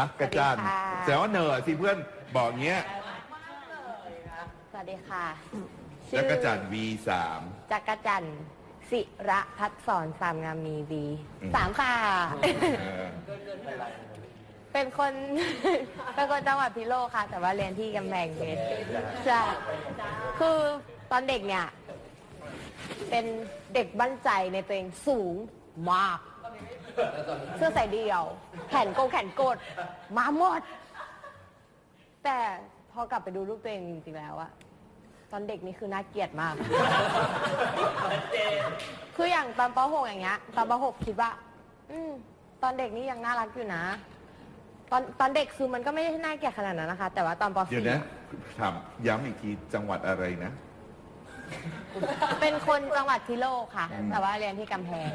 พักกระจันสวัสดีค่ะแต่ว่าเนอสิเพื่อนบอกเงี้ยสวัสดีค่ะจักรจันทร์ V3 จักรจันทร์ศิระพัฒสอนสามงามมีวีอืมสามค่ะเออเป็นคน เป็นคนจังหวัดพิโลกค่ะ แต่ว่าเรียนที่กำแพงเพชรใช่คือตอนเด็กเนี่ย เป็นเด็กบั้นใจในตัวเองสูงมาก เสื้อใส่เดี่ยว แขนโกงแขนกด มาหมด แต่พอกลับไปดูรูปตัวเองจริงๆแล้วอะตอนเด็กนี่คือน่าเกลียดมาก คืออย่างตอนป .6 อย่างเงี้ย ตอนป .6 คิดว่า อืมตอนเด็กนี่ยังน่ารักอยู่นะ ตอนตอนเด็กคือมันก็ไม่ได้น่าเกลียดขนาดนั้นนะคะ แต่ว่าตอนปเดี๋ยวนะถามย้ำอีกทีจังหวัดอะไรนะ .4 เป็นคนจังหวัดพิโลกค่ะอืมแต่ว่าเรียนที่กำแพง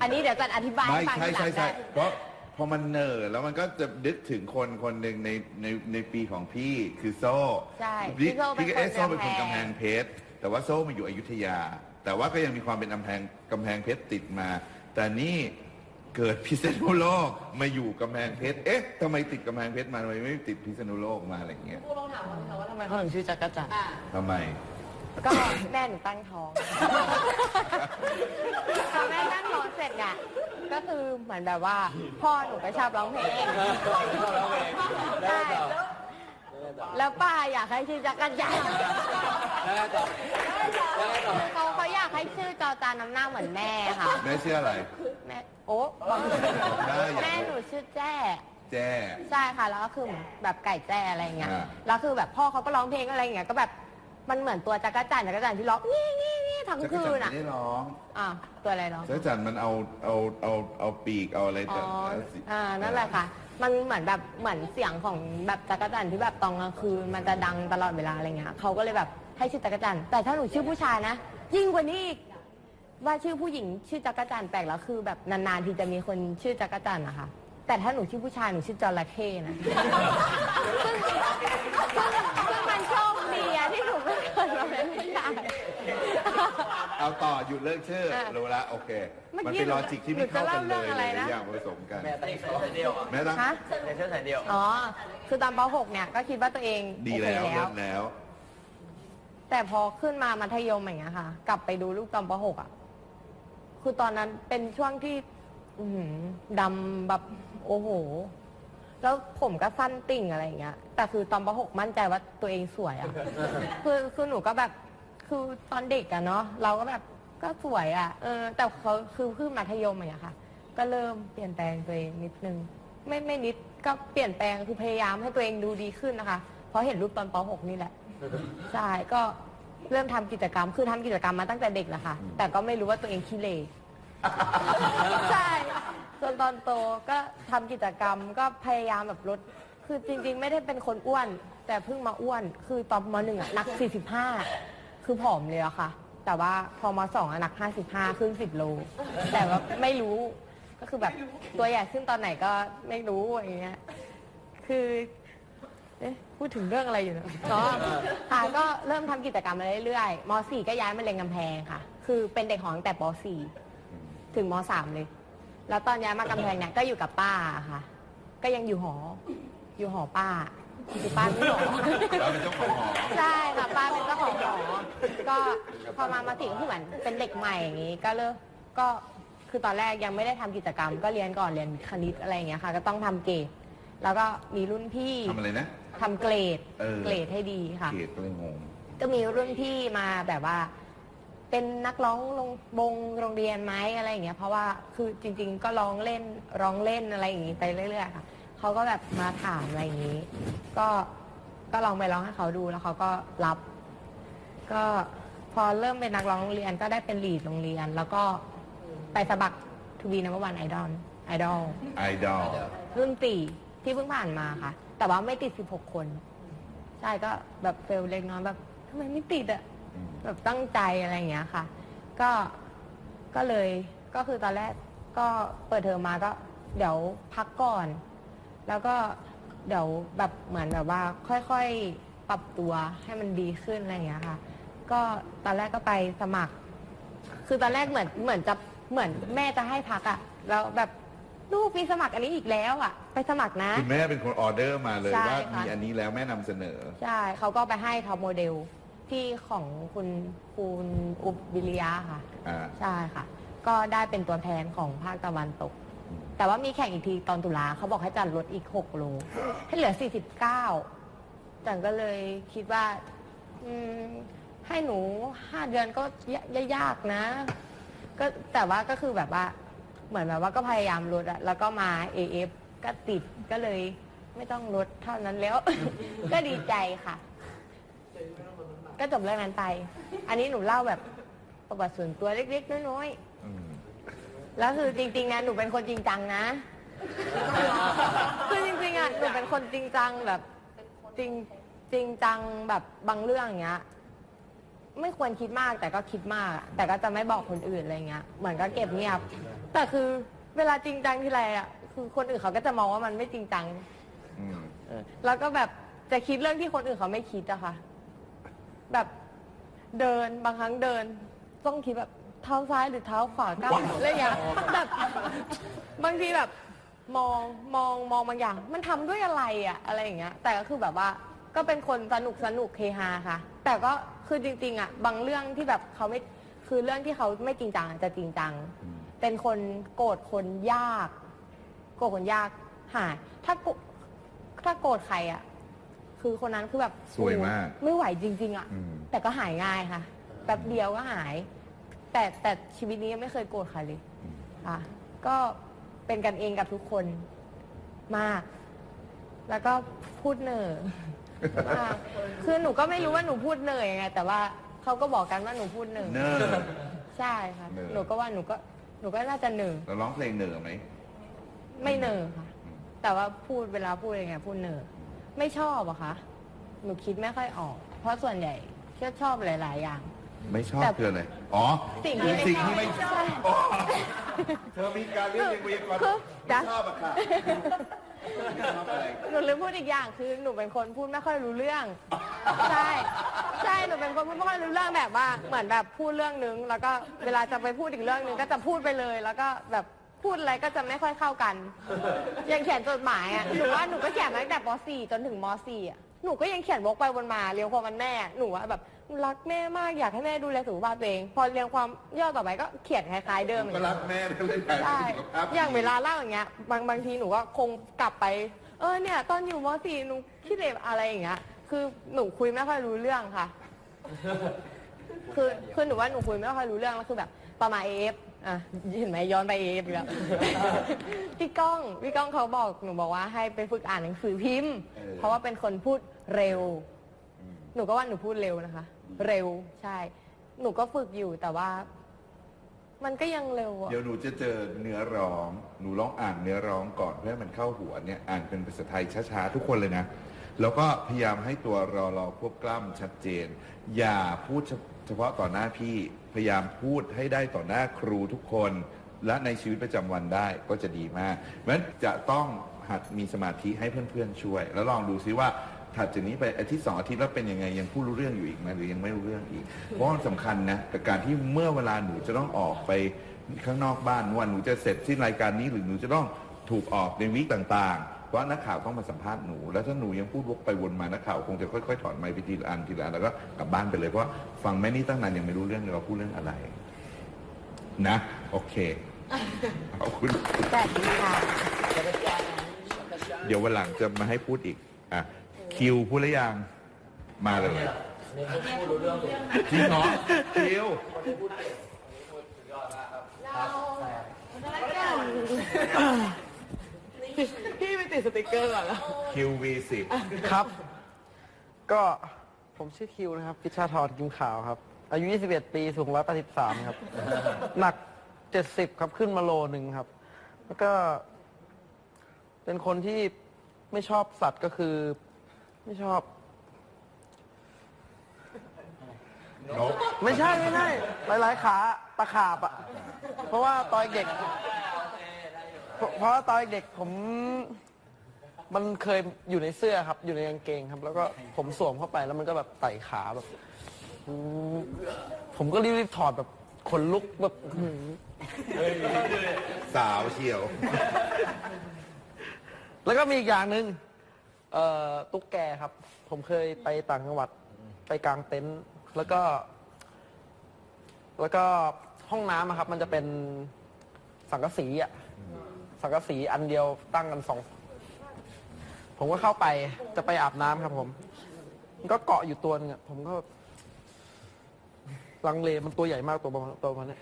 อันนี้เดี๋ยวจะอธิบายไม่ให้ฟังใช่ทีหลัใช่งใช่ได้เพราะพอมันเนอแล้วมันก็จะนึกถึงคนคนหนึ่งในในในปีของพี่คือโซ่ใช่พี่พี่โซ่เป็นพี่ก็คนเอะโซ่เป็นคนกำกำแพแพงงเพชรแต่ว่าโซ่มาอยู่อยุธยา แต่ว่าก็ยังมีความเป็นกำแพงกำแพงเพชรติดมา แต่นี่เกิดพิษณุโลกมาอยู่กำแพงเพชรเอ๊ะทำไมติดกำแพงเพชรมาทำไมไม่ติดพิษณุโลกมาอะไรอย่างเงี้ยผู้ลองถามเขาว่าทำไมเขาถึงชื่อจักรจันทร์ ทำไม ก็แม่หนูตั้งท้องพอแม่ตั้งท้องเสร็จเนี่ยก็คือเหมือนแบบว่า พ่อหนูก็ชอบร้องเพลงใช่แล้วป้าอยากให้ชื่อจักรจันทร์คือเขาเขาอยากให้ชื่อจอจานน้ำหน้าเหมือนแม่ค่ะ แม่เชื่ออะไร แม่ โอ้บอกได้อยากแม่หนูชื่อแจ้แจ้ใช่ค่ะ แล้วก็คือเหมือนแบบไก่แจ้อะไรเงี้ยอ่าแล้วคือแบบพ่อเขาก็ร้องเพลงอะไรเงี้ยก็แบบ มันเหมือนตัวจักรจันทร์จักรจันทร์ที่ร้องนี่นี่นี่ทั้งจักรคืจันทนร์อะไม่ได้ร้องอ่าตัวอะไรร้อง จักรจันทร์มันเอาเอาเอาเอาปีกเอาอะไรอ๋แต่ออ่านั่นแหละค่ะ มันเหมือนแบบเหมือนเสียงของแบบจักรจันทร์ที่แบบตอนกลางคืนมันจะดังตลอดเวลาอะไรเงี้ยเขาก็เลยแบบให้ชื่อจักรจันทร์แต่ถ้าหนูชื่อผู้ชายนะ ยิ่งกว่านี้อีกว่าชื่อผู้หญิงชื่อจักรจันทร์แปลกแล้วคือแบบนานๆที่จะมีคนชื่อจักรจันทร์นะคะแต่ถ้าหนูชื่อผู้ชายหนูชื่อจระเข้นะซึ่งซึ่งซึ่งมันโชคดีอะที่หนูไม่เคยมาเป็นผู้ชาย เอาต่อหยุดเลิกชื่ออะรู้ละโอเคเมื่อมันกี้เป็นลอจิกที่ไม่เข้ากันหนูเลจะเล่ายเรื่องอะไรหลายนะอย่างผสมกัน แม่ตั้งเชื้อสายเดียวอะแม่ตั้งฮะในเชื้อสายเดียวอ๋อ คือตอนป .6 เนี่ยก็คิดว่าตัวเองดีโอเคแล้วแล้เลิวศแล้ว แต่พอขึ้นมามัธยมอย่างเงี้ยค่ะ กลับไปดูลูกตอนป .6 อะ คือตอนนั้นเป็นช่วงที่อื้อหือดำแบบโอ้โห แล้วผมก็สั้นติ่งอะไรอย่างเงี้ย แต่คือตอนป .6 มั่นใจว่าตัวเองสวยอะ คือคือหนูก็แบบ คือตอนเด็กอะเนาะเราก็แบบก็สวยอะเออ แต่เขาคือขึ้นมัธยมอย่างเงี้ยค่ะ ก็เริ่มเปลี่ยนแปลงตัวเองนิดนึง ไม่ไม่นิดก็เปลี่ยนแปลงคือพยายามให้ตัวเองดูดีขึ้นนะคะ เพราะเห็นรูปตอนป .6 นี่แหละใช่ก็เริ่มทำกิจกรรมคือทำกิจกรรมมาตั้งแต่เด็กแหละค่ะ แต่ก็ไม่รู้ว่าตัวเองขี้เหร่ใช่จนตอนโตก็ทำกิจกรรมก็พยายามแบบลดคือจริง ๆ ไม่ได้เป็นคนอ้วน แต่เพิ่งมาอ้วน คือตอนมหนึ่งอะหนัก 45 คือผอมเลยอะค่ะ แต่ว่าพอมาสองอะหนัก 55 ขึ้น 10 โล แต่ว่าไม่รู้ก็คือแบบตัวใหญ่ขึ้นตอนไหนก็ไม่รู้อย่างเงี้ย คือเอ๊ะพูดถึงเรื่องอะไรอยู่เนอะอ๋อค่ะก็เริ่มทำกิจกรรมมาเรื่อยๆม .4 ก็ย้ายมาเรียนกำแพงค่ะ คือเป็นเด็กหอตั้งแต่ป .4 ถึงม .3 เลย แล้วตอนย้ายมากำแพงเนี่ยก็อยู่กับป้าค่ะ ก็ยังอยู่หอ อยู่หอป้า อยู่ป้าไม่หอเราเป็นเจ้าของหอ ใช่ค่ะป้าเป็นเจ้าของหอก็พอมามาถึงก็คือเหมือนเป็นเด็กใหม่อย่างนี้ ก็เริ่มก็คือตอนแรกยังไม่ได้ทำกิจกรรม ก็เรียนก่อนเรียนคณิตอะไรอย่างเงี้ยค่ะ ก็ต้องทำเกรดแล้วก็มีรุ่นพี่ทำอะไรนะ ทำเกรดเออ เกรดให้ดีค่ะ เกตก็เลยงง ก็มีรุ่นพี่มาแบบว่า เป็นนักร้องลงบงโรงเรียนไหมอะไรอย่างเงี้ยเพราะว่าคือจริง ๆ ก็ร้องเล่นร้องเล่นอะไรอย่างงี้ไปเรื่อยๆค่ะ เขาก็แบบมาถามอะไรอย่างงี้ ก็ก็ลองไปร้องให้เขาดูแล้วเขาก็รับ ก็พอเริ่มเป็นนักร้องโรงเรียนก็ได้เป็นลีดโรงเรียน แล้วก็ไปสมัครทูบีนัมเบอร์วันไอดอลไอดอลไอดอลรุ่นสี่ที่เพิ่งผ่านมาค่ะ แต่ว่าไม่ติด 16 คน ใช่ก็แบบเฟลเล็กน้อยแบบทำไมไม่ติดอะแบบตั้งใจอะไรอย่างเงี้ยค่ะ ก็ก็เลยก็คือตอนแรกก็เปิดเทอมมาก็เดี๋ยวพักก่อน แล้วก็เดี๋ยวแบบเหมือนแบบว่า ค่อยๆปรับตัวให้มันดีขึ้นอะไรอย่างเงี้ยค่ะ ก็ตอนแรกก็ไปสมัคร คือตอนแรกเหมือนเหมือนจะเหมือนแม่จะให้พักอะแล้วแบบลูกมีสมัครอันนี้อีกแล้วอะไปไปสมัครนะ คุณแม่เป็นคนออเดอร์มาเลยใช่ว่าค่ะ มีอันนี้แล้วแม่นำเสนอ ใช่เขาก็ไปให้ท็อปโมเดลที่ของคุณคุณอุบวิริยะค่ะ อ่า ใช่ค่ะ ก็ได้เป็นตัวแทนของภาคตะวันตก แต่ว่ามีแข่งอีกทีตอนตุลาเขาบอกให้จัดลดอีก 6 โล ให้เหลือ 49 จันก็เลยคิดว่า อืม ให้หนู 5 เดือนก็ยยากนะ ก็แต่ว่าก็คือแบบว่า เหมือนแบบว่าก็พยายามลดอะแล้วก็มา AF ก็ติดก็เลยไม่ต้องลดเท่านั้นแล้ว ก็ดีใจค่ะ ก็จบเรื่องนั้นไป อันนี้หนูเล่าแบบประวัติส่วนตัวเล็กๆน้อยๆ แล้วคือจริงๆนะหนูเป็นคนจริงจังนะคือจริงๆอะหนูเป็นคนจริงจังแบบจริงจริงจังแบบบางเรื่องอย่างเงี้ย ไม่ควรคิดมากแต่ก็คิดมากอะแต่ก็จะไม่บอกคนอื่นอะไรเงี้ยเหมือนก็เก็บเงียบ แต่คือเวลาจริงจังทีไรอะคือคนอื่นเขาก็จะมองว่ามันไม่จริงจังอืมเออแล้วก็แบบจะคิดเรื่องที่คนอื่นเขาไม่คิดอะค่ะ แบบเดินบางครั้งเดิน ต้องคิดแบบ เท้าซ้ายหรือเท้าขวาก้าวอะไรอย่างเงี้ยแบบบางทีแบบมองมองมองบางอย่าง มันทำด้วยอะไรอะอะไรอย่างเงี้ย แต่ก็คือแบบว่าก็เป็นคนสนุกสนุกเฮฮาค่ะ แต่ก็คือจริงๆอะบางเรื่องที่แบบเขาไม่คือเรื่องที่เขาไม่จริงจังอะจะจริงจังอืมเป็นคนโกรธคนยาก โกรธคนยากหายถ้าโกรธถ้าโกรธใครอะคือคนนั้นคือแบบสวยมากไม่ไหวจริง ๆอะอืม แต่ก็หายง่ายค่ะแป๊บเดียวก็หาย แต่แต่ชีวิตนี้ยังไม่เคยโกรธใครเลยค่ะ ก็เป็นกันเองกับทุกคนมาก แล้วก็พูดเหน่อมากคือหนูก็ไม่รู้ว่าหนูพูดเหนื่อยไง แต่ว่าเขาก็บอกกันว่าหนูพูดเหนื่อยเนอร์ ใช่ค่ะ เหน่อ หนูก็ว่าหนูก็หนูก็น่าจะเหนื่อยเราร้องเพลงเหนือไหม ไม่เหนอค่ะ แต่ว่าพูดเวลาพูดยังไงพูดเหนอไม่ชอบอะคะหนูคิดไม่ค่อยออก เพราะส่วนใหญ่เชื่อชอบหลาย ๆ อย่าง ไม่ชอบแต่คืออะไรอ๋อสิ่งที่ไม่สิ่งที่ไม่ชชออบบอ๋อเธอมีการเรียกเรียกเรียกก่อนคือไม่ชอบอะค่ะไม่ชอบอะไร หนูลืมพูดอีกอย่างคือหนูเป็นคนพูดไม่ค่อยรู้เรื่อง ใช่ใช่หนูเป็นคนพูดไม่ค่อยรู้เรื่องแบบว่าเหมือนแบบพูดเรื่องนึง แล้วก็เวลาจะไปพูดอีกเรื่องนึงก็จะพูดไปเลย แล้วก็แบบพูดอะไรก็จะไม่ค่อยเข้ากัน อย่างเขียนจดหมายอะหนูว่าหนูก็เขียนมาตั้งแต่ป .4 จนถึงม .4 อะ หนูก็ยังเขียนวกไปวนมาเรียงความวันแม่ หนูว่าแบบรักแม่มากอยากให้แม่ดูแลสุขภาพตัวเอง พอเรียงความย่อต่อไปก็เขียนคล้ายๆเดิมอย่างก็เงี้ยรักแม่ก็เลยถ่ายใช่สุขภาพอย่างเวลาเล่าอย่างเงี้ย บางบางทีหนูก็คงกลับไป เออเนี่ย ตอนอยู่ม .4 หนูคิดเลยอะไรอย่างเงี้ย คือหนูคุยไม่ค่อยรู้เรื่องค่ะ คือคือหนูว่าหนูคุยไม่ค่อยรู้เรื่องแล้วคือแบบประมาณเอฟ อะเห็นไหมย้อนไปเอฟอีกแล้ว พี่ก้องพี่ก้องเขาบอกหนูบอกว่าให้ไปฝึกอ่านหนังสือพิมพ์เพราะว่าเป็นคนพูดเร็ว อืม หนูก็ว่าหนูพูดเร็วนะคะเร็วใช่ หนูก็ฝึกอยู่แต่ว่า มันก็ยังเร็วอะเดี๋ยวหนูจะเจอเนื้อร้อง หนูร้องอ่านเนื้อร้องก่อนเพื่อให้มันเข้าหัวเนี่ย อ่านเป็นภาษาไทยช้าๆ ทุกคนเลยนะ แล้วก็พยายามให้ตัวรอรอควบกล้ำชัดเจน อย่าพูดเฉพาะต่อหน้าพี่พยายามพูดให้ได้ต่อหน้าครูทุกคน และในชีวิตประจำวันได้ก็จะดีมากเพราะฉะนั้นจะต้องหัดมีสมาธิให้เพื่อนๆช่วย แล้วลองดูซิว่าถัดจากนี้ไปอาทิตย์สองอาทิตย์แล้วเป็นยังไงยังพูดรู้เรื่องอยู่อีกไหมหรือยังไม่รู้เรื่องอีก เพราะมันสำคัญนะกับการที่เมื่อเวลาหนูจะต้องออกไปข้างนอกบ้านว่าหนูจะเสร็จสิ้นรายการนี้หรือหนูจะต้องถูกออกในวีคต่างๆ เพราะนักข่าวต้องมาสัมภาษณ์หนู แล้วถ้าหนูยังพูดวกไปวนมานักข่าวคงจะค่อยๆถอนไมค์ไปทีละอันทีละอันแล้วก็กลับบ้านไปเลยเพราะว่าฟังแม่นี่ตั้งนานยังไม่รู้เรื่องเลยเราพูดเรื่องอะไร นะ โอเคขอบคุณแต่ดีค่ะเดี๋ยววันหลังจะมาให้พูดอีกอะคิวพูดหรือยังมาเลยจริงเหรอคิว พี่ไปติดสติกเกอร์ก่อนแล้วคิววีสิบครับ ก็ผมชื่อคิวนะครับ พิชาธรกิมขาวครับ อายุ 21 ปีสูง 183 ครับ หนัก 70 ครับขึ้นมาโลหนึ่งครับ แล้วก็ เป็นคนที่ไม่ชอบสัตว์ก็คือ ไม่ชอบ นก ไม่ใช่ไม่ใช่หลายๆขาตะขาบอะเพราะว่าตอนเด็ก เพราะเพราะว่าตอนเด็กผม มันเคยอยู่ในเสื้อครับ อยู่ในกางเกงครับ แล้วก็ผมสวมเข้าไปแล้วมันก็แบบไต่ขาแบบอืมผมก็รีบๆถอดแบบขนลุกแบบอื้อหือสาวเชียว แล้วก็มีอีกอย่างหนึ่งเอ่อตุ๊กแกครับ ผมเคยไปต่างจังหวัดไปกางเต็นท์แล้วก็ แล้วก็ห้องน้ำอะครับ มันจะเป็นสังกะสีอะ สังกะสีอันเดียวตั้งกันสองผมก็เข้าไปจะไปอาบน้ำครับ ผม มันก็เกาะอยู่ตัวหนึงอะผมก็ลังเลมันตัวใหญ่มากตัวประมาณตัวประมาณเนี้ย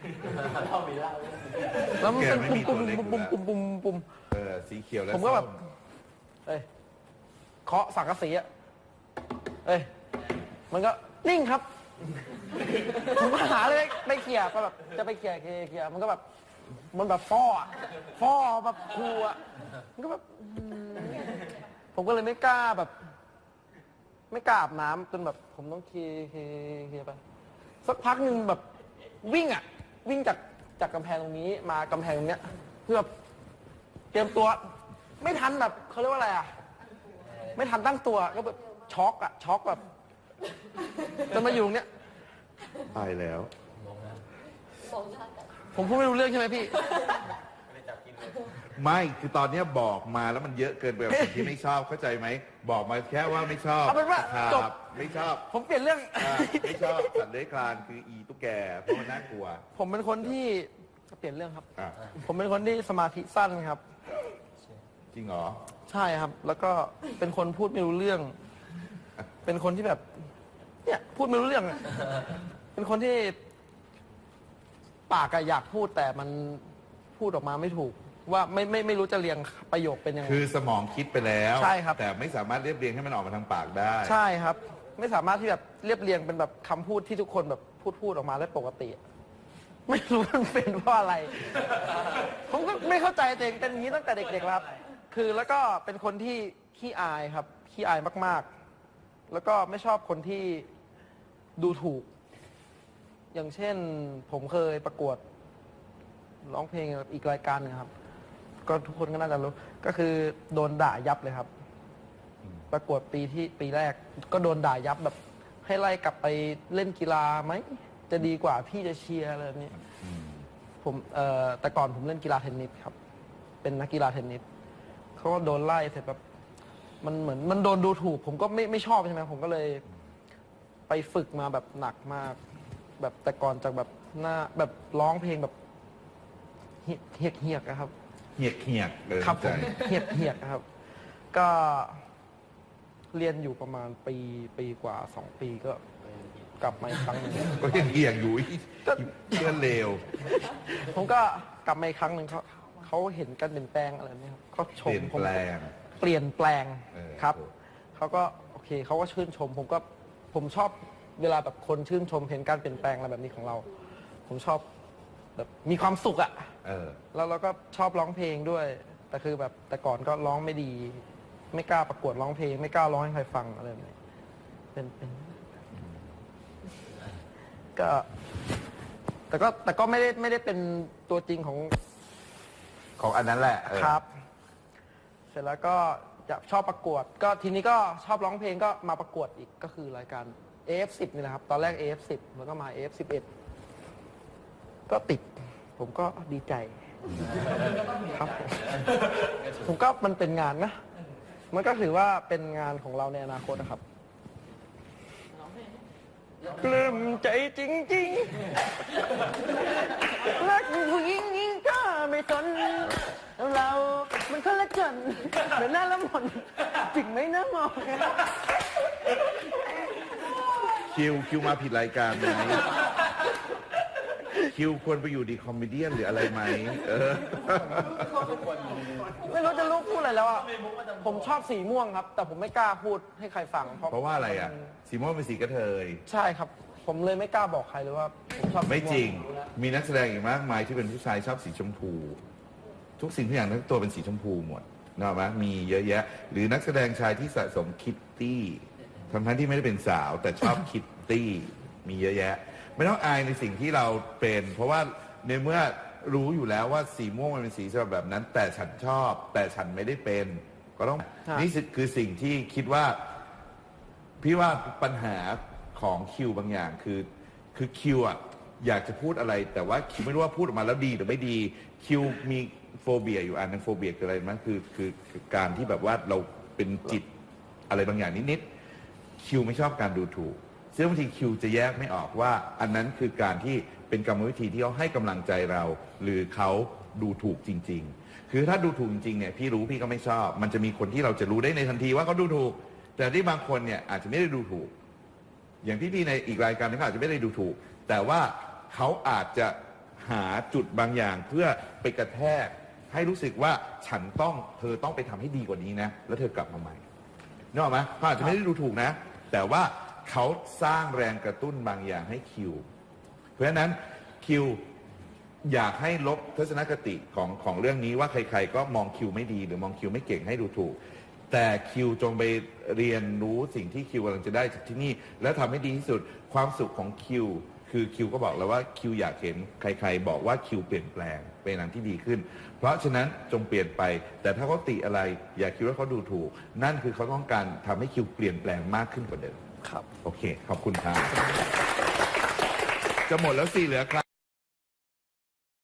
แล้วมันเป็นแกไม่มีตัปุ่วมเล็กๆปุ่มๆปุ่มๆปุ่มๆปุ่ม เออสีเขียวและผมก็แบบ ส้ๆเอ้ยเคาะสังกะสีอะเอ้ย มันก็นิ่งครับ ผมก็หาเลยไปเขี่ยก็แบบจะไปเขี่ยเขี่ยเขี่ยมันก็แบบ มันแบบฟ้ออะฟ้อแบบครูอะมันก็แบบอืมผมก็เลยไม่กล้าแบบ ไม่กล้าอาบน้ำจนแบบ ผมต้องเคลียร์เคลียร์เคลียร์ไป สักพักหนึ่งแบบวิ่งอะวิ่งจากจากกำแพงตรงนี้มากำแพงตรงเนี้ย เพื่อเตรียมตัว ไม่ทันแบบเขาเรียกว่าอะไรอะไม่ทันตั้งตัวก็แบบช็อกอะช็อกแบบจนมาอยู่ตรงเนี้ย ตายแล้ว ผมพูดไม่รู้เรื่องใช่ไหมพี่ ไม่คือตอนเนี้ยบอกมาแล้วมันเยอะเกินไปกับสิ่งที่ไม่ชอบเข้าใจไหม บอกมาแค่ว่าไม่ชอบเอาเป็นว่าครับจบไม่ชอบผมเปลี่ยนเรื่อง อ่าไม่ชอบสัตว์เลื้อยคลานคืออีตุ๊กแกเพราะมันน่ากลัวผมเป็นคนที่เปลี่ยนเรื่องครับ อะผมเป็นคนที่สมาธิสั้นครับ จริงเหรอ ใช่ครับ แล้วก็เป็นคนพูดไม่รู้เรื่อง เป็นคนที่แบบ เนี่ย พูดไม่รู้เรื่องอะเป็นคนที่ ปากอะอยากพูดแต่มันพูดออกมาไม่ถูก ว่าไม่ไม่ไม่รู้จะเรียงประโยคเป็นยังไง คือสมองคิดไปแล้ว ใช่ครับ แต่ไม่สามารถเรียบเรียงให้มันออกมาทางปากได้ ใช่ครับ ไม่สามารถที่แบบเรียบเรียงเป็นแบบคำพูดที่ทุกคนแบบพูดพูดออกมาได้ปกติอะไม่รู้มันเป็นเพราะอะไร ผมก็ไม่เข้าใจตัวเองเป็นอย่างนี้ตั้งแต่เด็กๆแล้วครับ คือแล้วก็เป็นคนที่ขี้อายครับขี้อายมากๆ แล้วก็ไม่ชอบคนที่ดูถูก อย่างเช่นผมเคยประกวดร้องเพลงอีกรายการหนึงครับ ก็ทุกคนก็น่าจะรู้ ก็คือโดนด่ายับเลยครับ ประกวดปีที่ปีแรก ก็โดนด่ายับแบบ ให้ไล่กลับไปเล่นกีฬาไหมจะดีกว่าพี่จะเชียร์อะไรแบบนี้ อืมผมเอ่อแต่ก่อนผมเล่นกีฬาเทนนิสครับ เป็นนักกีฬาเทนนิสเขาก็โดนไล่เสร็จแบบมันเหมือนมันโดนดูถูก ผมก็ไม่ไม่ชอบใช่ไหมผมก็เลย ไปฝึกมาแบบหนักมาก แบบแต่ก่อนจากแบบหน้าแบบร้องเพลงแบบเฮียกเฮียกเฮียกอะครับ เหียกเหียกเลยครับผใจมเหียกเหียกครับ ก็เรียนอยู่ประมาณปีปีกว่าสองปีก็กลับมาอีกครั้งหนึ่ง ก็ยังเหียกอยู่อีเพื่อนเลวผมก็กลับมาอีกครั้งหนึ่งเขาเขาเห็นการเปลี่ยนแปลงอะไรไหมครับเขาชเปมลี่ยนผมแปลง เปลี่ยนแปลงเออครับถูกเขาก็โอเคเขาก็ชื่นชม ผมก็ผมชอบ เวลาแบบคนชื่นชมเห็นการเปลี่ยนแปลงอะไรแบบนี้ของเรา ผมชอบแบบมีความสุขอะเออ แล้วเราก็ชอบร้องเพลงด้วย แต่คือแบบแต่ก่อนก็ร้องไม่ดี ไม่กล้าประกวดร้องเพลง ไม่กล้าร้องให้ใครฟังอะไรแบบนี้เป็นเป็นก็ แต่ก็แต่ก็ไม่ได้ไม่ได้เป็นตัวจริงของ ของอันนั้นแหละเออครับ เสร็จแล้วก็จะชอบประกวด ก็ทีนี้ก็ชอบร้องเพลงก็มาประกวดอีกก็คือรายการ AF10 นี่แหละครับ ตอนแรก AF10 แล้วก็มา AF11 ก็ติด ผมก็ดีใจ ครับผมผมก็มันเป็นงานนะ มันก็ถือว่าเป็นงานของเราในอนาคตนะครับกลื้มใจจริงๆรักผู้หญิงยิ่งก็ไม่สนเรา มันคนละจนเหมือนหน้าละมนจริงไหมนะมอง คิวคิวมาผิดรายการไหมคิวควรไปอยู่ดีคอมเมเดี้หรืออะไรไหมเออ ไม่รู้จะลูกพูดอะไรแล้วอะ ผมชอบสีม่วงครับ แต่ผมไม่กล้าพูดให้ใครฟังเพราะว่าอะไรอะ สีม่วงเป็นสีกระเทย ใช่ครับ ผมเลยไม่กล้าบอกใครเลยว่าผมชอบสีวไม่จริง มีนักแสดงอีกมากมายที่เป็นผู้ชายชอบสีชมพู ทุกสิ่งทุกอย่างทั้งตัวเป็นสีชมพูหมดนะไหมมีเยอะแยะ หรือนักแสดงชายที่สะสมคิตตี้ ทั้งทั้งๆที่ไม่ได้เป็นสาวแต่ชอบคิตตี้มีเยอะแยะ ไม่ต้องอายในสิ่งที่เราเป็น เพราะว่าในเมื่อรู้อยู่แล้วว่าสีม่วงมันเป็นสีฉบับแบบนั้น แต่ฉันชอบ แต่ฉันไม่ได้เป็น ก็ต้องครับนี่คือสิ่งที่คิดว่า พี่ว่าปัญหาของคิวบางอย่างคือ คือคิวอะอยากจะพูดอะไร แต่ว่าคิวไม่รู้ว่าพูดออกมาแล้วดีหรือไม่ดีคิวมีโฟเบียอยู่อันนึงโฟเบียคืออะไรมั้ยคือคือคือการที่แบบว่าเราเป็นจิตอะไรบางอย่างนิดๆ คิวไม่ชอบการดูถูกซึ่งบางทีคิวจะแยกไม่ออกว่า อันนั้นคือการที่เป็นกรรมวิธีที่เขาให้กำลังใจเรา หรือเขาดูถูกจริง ๆ คือถ้าดูถูกจริงๆเนี่ยพี่รู้พี่ก็ไม่ชอบ มันจะมีคนที่เราจะรู้ได้ในทันทีว่าเขาดูถูก แต่ที่บางคนเนี่ยอาจจะไม่ได้ดูถูก อย่างที่พี่ในอีกรายการนึงเขาอาจจะไม่ได้ดูถูก แต่ว่าเขาอาจจะหาจุดบางอย่างเพื่อไปกระแทก ให้รู้สึกว่าฉันต้องเธอต้องไปทำให้ดีกว่านี้นะ แล้วเธอกลับมาใหม่นึกออกไหมเขาอาจจะไม่ได้ดูถูกนะ แต่ว่าเขาสร้างแรงกระตุ้นบางอย่างให้คิว เพราะฉะนั้นคิวอยากให้ลบทัศนคติของของเรื่องนี้ว่าใครๆ ก็มองคิวไม่ดี หรือมองคิวไม่เก่งให้ดูถูก แต่คิวจงไปเรียนรู้สิ่งที่คิวกำลังจะได้จากที่นี่ และทำให้ดีที่สุดความสุขของคิว คือคิวก็บอกแล้วว่าคิวอยากเห็นใคร ๆ บอกว่าคิวเปลี่ยนแปลงเป็นอันที่ดีขึ้น เพราะฉะนั้นจงเปลี่ยนไป แต่ถ้าเขาติอะไรอย่าคิดว่าเขาดูถูก นั่นคือเขาต้องการทำให้คิวเปลี่ยนแปลงมากขึ้นกว่าเดิมครับ โอเค ขอบคุณครับ จะหมดแล้วสิเหลือครับ